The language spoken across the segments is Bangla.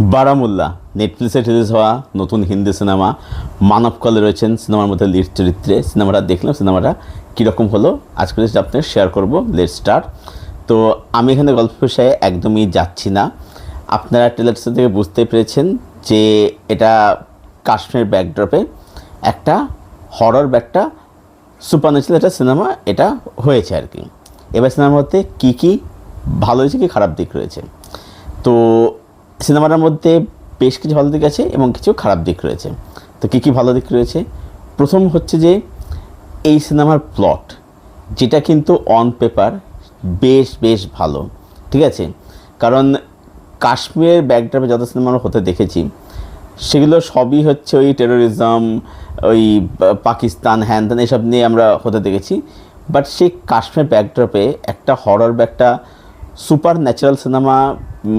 বারামুল্লা নেটফ্লিক্সে রিলিজ হওয়া নতুন হিন্দি সিনেমা মানব কলে রয়েছেন সিনেমার মধ্যে লিড চরিত্রে। সিনেমাটা দেখলাম, সিনেমাটা কীরকম হলো? আজকে সেটা আপনাকে শেয়ার করব লেট স্টার তো আমি এখানে গল্প বিষয়ে একদমই যাচ্ছি না। আপনারা ট্রেলার থেকে বুঝতে পেরেছেন যে এটা কাশ্মীর ব্যাকড্রপে একটা হরর বা একটা সুপার ন্যাচারাল একটা সিনেমা এটা হয়েছে আর কি। এবার সিনেমার মধ্যে কী কী ভালো হয়েছে, কী খারাপ দিক রয়েছে। তো সিনেমাটার মধ্যে বেশ কিছু ভালো দিক আছে এবং কিছু খারাপ দিক রয়েছে। তো কী কী ভালো দিক রয়েছে? প্রথম হচ্ছে যে, এই সিনেমার প্লট যেটা কিন্তু অন পেপার বেশ বেশ ভালো। ঠিক আছে? কারণ কাশ্মীরের ব্যাকড্রপে যত সিনেমা হতে দেখেছি, সেগুলো সবই হচ্ছে ওই টেরোরিজম ওই পাকিস্তান হ্যান ত্যান এসব নিয়ে আমরা হতে দেখেছি। বাট সেই কাশ্মীর ব্যাকড্রপে একটা হরর বা একটা সুপার ন্যাচারাল সিনেমা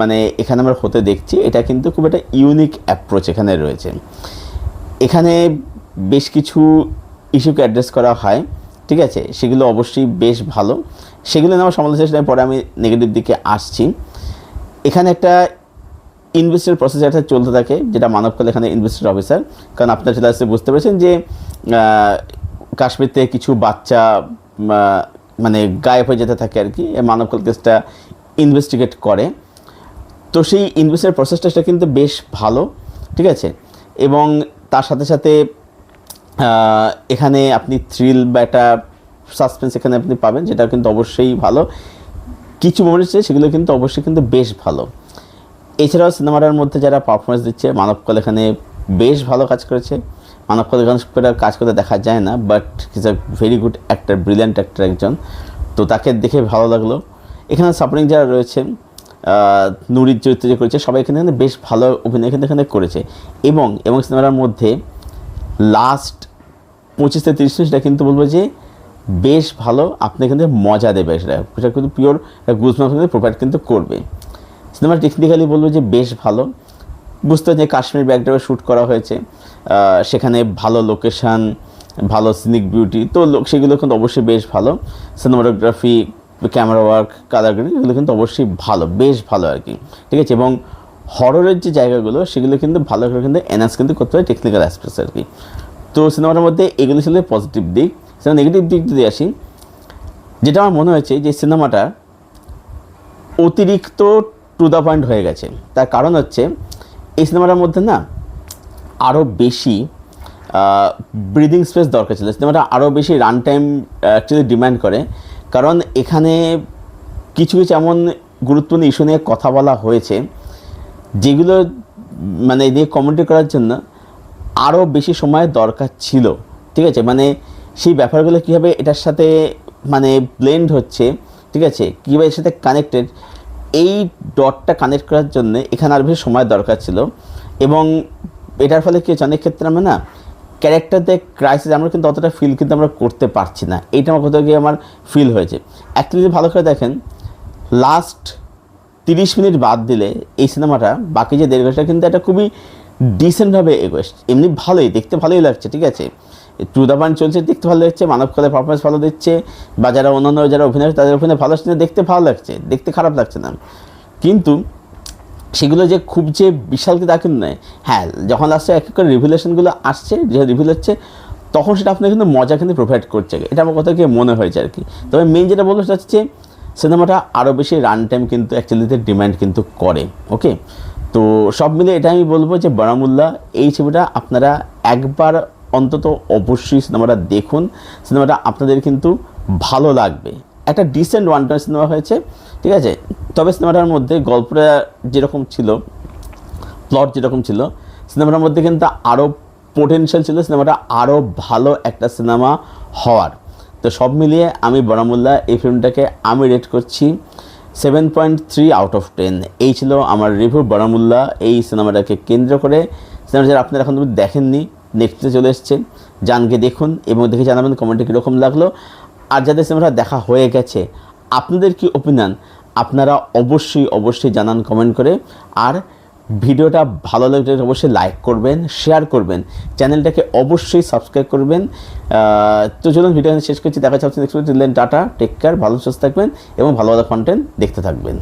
মানে এখানে আমরা হতে দেখছি, এটা কিন্তু খুব একটা ইউনিক অ্যাপ্রোচ এখানে রয়েছে। এখানে বেশ কিছু ইস্যুকে অ্যাড্রেস করা হয়, ঠিক আছে? সেগুলো অবশ্যই বেশ ভালো। সেগুলো নেওয়া সমালোচনা পরে আমি নেগেটিভ দিকে আসছি। এখানে একটা ইনভেস্টের প্রসেস একটা চলতে থাকে, যেটা মানবকাল এখানে ইনভেস্টেড অফিসার কারণ আপনার সেটা আসলে বুঝতে পেরেছেন যে কাশ্মীর থেকে কিছু বাচ্চা মানে গায়েব হয়ে যেতে থাকে আর কি মানবকাল কেসটা ইনভেস্টিগেট করে। তো সেই ইনভেস্টের প্রসেসটা সেটা কিন্তু বেশ ভালো ঠিক আছে? এবং তার সাথে সাথে এখানে আপনি থ্রিল বা একটা সাসপেন্স এখানে আপনি পাবেন যেটা কিন্তু অবশ্যই ভালো। কিছু মোমেন্ট আছে সেগুলো কিন্তু অবশ্যই কিন্তু বেশ ভালো। এছাড়াও সিনেমাটার মধ্যে যারা পারফরমেন্স দিচ্ছে মানবকল এখানে বেশ ভালো কাজ করেছে। মানবকল এখানে একটা কাজ করতে দেখা যায় না but is a very good actor brilliant actor একজন। তো তাকে দেখে ভালো লাগল। এখানে সাপোর্টিং যারা রয়েছে আহ, নুরির চরিত্র যে করেছে, সবাই এখানে বেশ ভালো অভিনয় কিন্তু এখানে করেছে। এবং এবং সিনেমার মধ্যে লাস্ট পঁচিশ থেকে তিরিশ সেটা কিন্তু বলব যে বেশ ভালো, আপনি কিন্তু মজা দেবে সেটা। সেটা কিন্তু পিওর গুজমাস কিন্তু প্রোভাইড কিন্তু করবে। সিনেমা টেকনিক্যালি বলব যে বেশ ভালো। বুঝতে যে কাশ্মীর ব্যাকড্রপে শ্যুট করা হয়েছে। সেখানে ভালো লোকেশান ভালো সিনিক বিউটি তো সেগুলো কিন্তু অবশ্যই বেশ ভালো। Cinematography camera work colour grading এগুলো কিন্তু অবশ্যই ভালো, বেশ ভালো আর কি। ঠিক আছে? এবং হররের যে জায়গাগুলো, সেগুলো কিন্তু ভালো করে কিন্তু এনহান্স কিন্তু করতে হয় টেকনিক্যাল অ্যাসপেক্টস আর কি। তো সিনেমাটার মধ্যে এগুলো ছিল পজিটিভ দিক। সিনেমা নেগেটিভ দিক যদি আসি, যেটা আমার মনে হয়েছে যে সিনেমাটা অতিরিক্ত টু দ্য পয়েন্ট হয়ে গেছে। তার কারণ হচ্ছে, এই সিনেমাটার মধ্যে না আরও বেশি ব্রিদিং স্পেস দরকার ছিল। সিনেমাটা আরও বেশি রান টাইম অ্যাকচুয়ালি ডিম্যান্ড করে। কারণ এখানে কিছু কিছু এমন গুরুত্বপূর্ণ ইস্যু নিয়ে কথা বলা হয়েছে, যেগুলো মানে নিয়ে কমেন্ট করার জন্য আরও বেশি সময় দরকার ছিল, ঠিক আছে? মানে সেই ব্যাপারগুলো কীভাবে এটার সাথে মানে ব্লেন্ড হচ্ছে, ঠিক আছে? কীভাবে এর সাথে কানেক্টেড এই ডটটা কানেক্ট করার জন্য এখানে আরও বেশি সময় দরকার ছিল। এবং এটার ফলে কী হচ্ছে অনেক ক্ষেত্রে আমরা না ক্যারেক্টারদের ক্রাইসিস আমরা কিন্তু অতটা ফিল কিন্তু আমরা করতে পারছি না। এইটা আমার কোথাও গিয়ে আমার ফিল হয়েছে। অ্যাকচুয়ালি যদি ভালো করে দেখেন লাস্ট তিরিশ মিনিট বাদ দিলে এই সিনেমাটা, বাকি যে দেড় ঘণ্টা কিন্তু একটা খুবই ডিসেন্টভাবে এগোয়। এমনি ভালোই, দেখতে ভালোই লাগছে, ঠিক আছে? টু দ্য পয়েন্ট চলছে, দেখতে ভালো লাগছে, মানব কলের পারফরমেন্স ভালো দিচ্ছে, বা যারা অন্যান্য, যারা অভিনয়, তাদের অভিনয় ভালো দেখতে ভালো লাগছে, দেখতে খারাপ লাগছে না। কিন্তু সেগুলো যে খুব যে বিশাল কি তা নয়। হ্যাঁ যখন লাস্টে এক এক করে রিভিলেশনগুলো আসছে, যে রিভিল হচ্ছে, তখন সেটা আপনার কিন্তু মজা কিন্তু প্রোভাইড করছে। এটা আমার কথা কি মনে হয়েছে আর কি। তবে মেন যেটা বলব সেটা হচ্ছে সিনেমাটা আরও বেশি রান টাইম কিন্তু অ্যাকচুয়ালিতে ডিমান্ড কিন্তু করে ওকে তো সব মিলে এটা আমি বলব যে বারামুল্লা এই ছবিটা আপনারা একবার অন্তত অবশ্যই সিনেমাটা দেখুন। সিনেমাটা আপনাদের কিন্তু ভালো লাগবে। একটা ডিসেন্ট ওয়ান টাইম সিনেমা হয়েছে, ঠিক আছে? তবে সিনেমাটার মধ্যে গল্পটা যেরকম ছিল প্লট যেরকম ছিল সিনেমাটার মধ্যে কিন্তু আরও পোটেনশিয়াল ছিল সিনেমাটা আরও ভালো একটা সিনেমা হওয়ার। তো সব মিলিয়ে আমি বরামুল্লা এই ফিল্মটাকে আমি রেট করছি seven point three out of ten এই ছিল আমার রিভিউ বরামুল্লা এই সিনেমাটাকে কেন্দ্র করে। সিনেমাটা যারা আপনারা এখন দেখেননি নেক্সটে চলে এসছে, জানকে দেখুন এবং দেখে জানাবেন কমেন্টে কীরকম লাগল। আর যাদের সিনেমাটা দেখা হয়ে গেছে, আপনাদের কি অপিনিয়ন আপনারা অবশ্যই অবশ্যই জানান কমেন্ট করে। আর ভিডিওটা ভালো লাগলে অবশ্যই লাইক করবেন শেয়ার করবেন। চ্যানেলটাকে অবশ্যই সাবস্ক্রাইব করবেন। তো চলুন ভিডিও শেষ করছি। দেখা যাচ্ছে নেক্সট টাটা টেক কেয়ার ভালো, সুস্থ থাকবেন এবং ভালো ভালো কন্টেন্ট দেখতে থাকবেন।